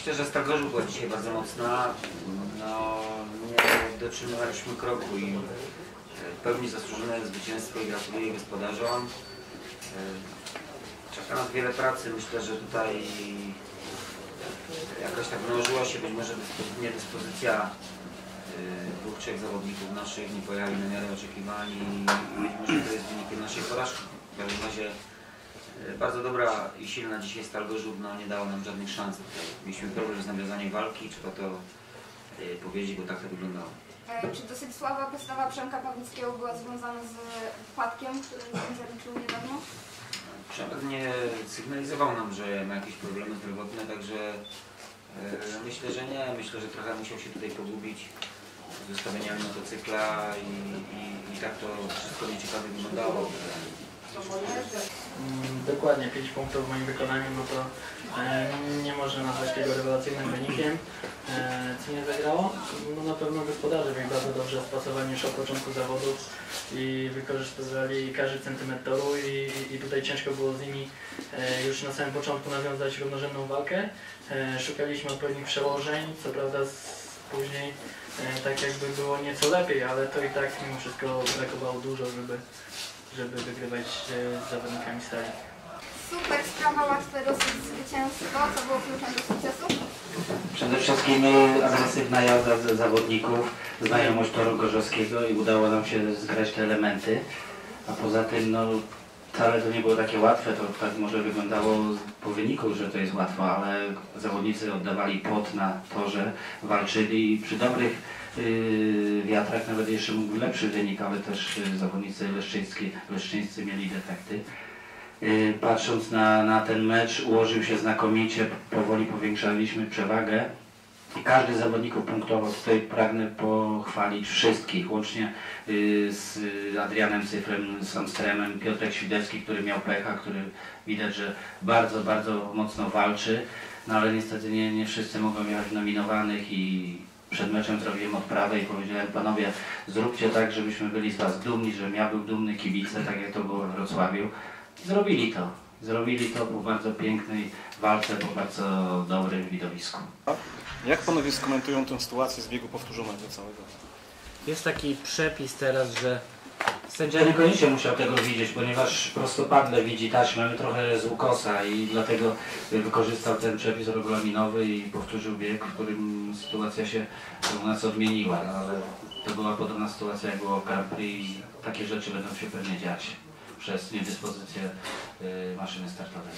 Myślę, że Stal Gorzów była dzisiaj bardzo mocna. No, nie dotrzymywaliśmy kroku i e, w pełni zasłużone zwycięstwo i gratuluję gospodarzom. E, Czeka nas wiele pracy. Myślę, że tutaj jakoś tak mnożyła się być może dyspo- niedyspozycja e, dwóch, trzech zawodników naszych nie pojechali na miarę oczekiwań i być może to jest wynikiem naszej porażki. W każdym razie e, bardzo dobra i silna dzisiaj Stal Gorzów no, nie dała nam żadnych szans. Mieliśmy problem z nawiązaniem walki, trzeba to e, powiedzieć, bo tak to wyglądało. E, Czy dosyć słaba postawa Przemka Pawlickiego była związana z upadkiem, który zaliczył niedawno? Przemek nie sygnalizował nam, że ma jakieś problemy zdrowotne, także e, myślę, że nie. Myślę, że trochę musiał się tutaj pogubić z ustawieniami motocykla i, i, i tak to wszystko nieciekawie wyglądało. Mm, Dokładnie 5 punktów w moim wykonaniu, no to e, nie można nazwać tego rewelacyjnym wynikiem. E, co nie zagrało? No na pewno gospodarze byli bardzo dobrze spasowani już od początku zawodów i wykorzystywali każdy centymetr toru i, i tutaj ciężko było z nimi e, już na samym początku nawiązać równorzędną walkę. Szukaliśmy odpowiednich przełożeń, co prawda później tak jakby było nieco lepiej, ale to i tak mimo wszystko brakowało dużo, żeby żeby wygrywać e, z zawodnikami stali. Super sprawa, łatwe dosyć zwycięstwo. Co było kluczem do sukcesu? Przede wszystkim e, agresywna jazda ze zawodników, znajomość toru gorzowskiego i udało nam się zgrać te elementy. A poza tym no, wcale to nie było takie łatwe, to tak może wyglądało po wyniku, że to jest łatwo, ale zawodnicy oddawali pot na torze, walczyli i przy dobrych yy, wiatrach nawet jeszcze mógł lepszy wynik, ale też yy, zawodnicy leszczyńscy, mieli defekty. Yy, Patrząc na, na ten mecz, ułożył się znakomicie, powoli powiększaliśmy przewagę. I każdy z zawodników punktował. Tutaj pragnę pochwalić wszystkich, łącznie yy, z Adrianem Cyfrem, Samstremem, Piotrek Świdecki, który miał pecha, który widać, że bardzo, bardzo mocno walczy. No ale niestety nie, nie wszyscy mogą jechać nominowanych i przed meczem zrobiłem odprawę i powiedziałem panowie, zróbcie tak, żebyśmy byli z was dumni, żebym ja był dumny, kibice, tak jak to było we Wrocławiu. Zrobili to. Zrobili to po bardzo pięknej walce, po bardzo dobrym widowisku. Jak panowie skomentują tę sytuację z biegu powtórzonego całego? Jest taki przepis teraz, że Sędzia niekoniecznie musiał tego widzieć, ponieważ prostopadle widzi taśmę my trochę z ukosa i dlatego wykorzystał ten przepis regulaminowy i powtórzył bieg, w którym sytuacja się u nas odmieniła, no, ale to była podobna sytuacja jak było w Grand Prix i takie rzeczy będą się pewnie dziać przez niedyspozycję maszyny startowej.